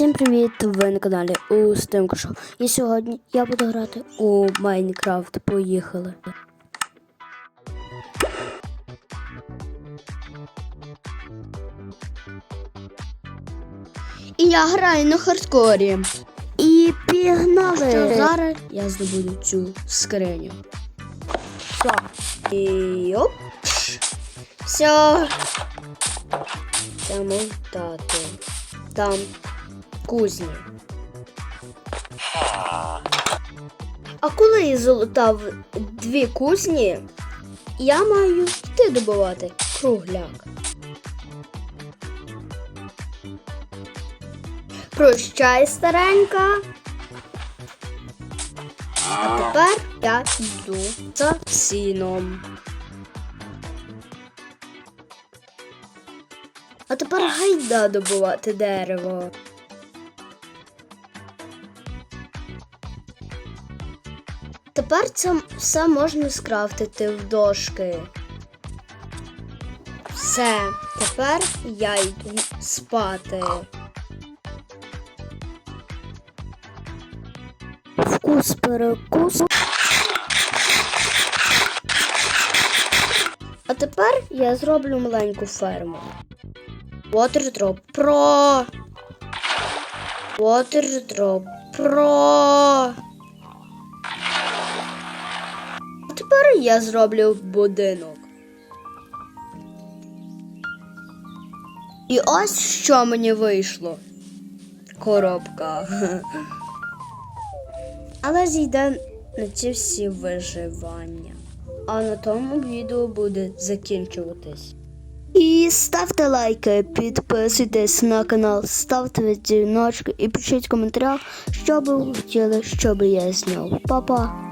Всім привіт! Ви на каналі у Стимко Шоу. І сьогодні я буду грати у Майнкрафт. Поїхали. І я граю на хардкорі. І пігнали! Що зараз я здобуду цю скриню. Все. І оп. Все. Це мов тато. Там кузні. А коли я залутав дві кузні, я маю йти добувати кругляк. Прощай, старенька. А тепер я йду за сіном. А тепер гайда добувати дерево. Тепер це все можна скрафтити в дошки. Все, тепер я йду спати. Вкус перекус. А тепер я зроблю маленьку ферму. Waterdrop Pro. Waterdrop Pro. Тепер я зроблю будинок. І ось що мені вийшло. Коробка. Але зійде на ці всі виживання. А на тому відео буде закінчуватись. І ставте лайки, підписуйтесь на канал, ставте дзвіночки і пишіть в коментарях, що би ви хотіли, щоб я зняв. Па-па!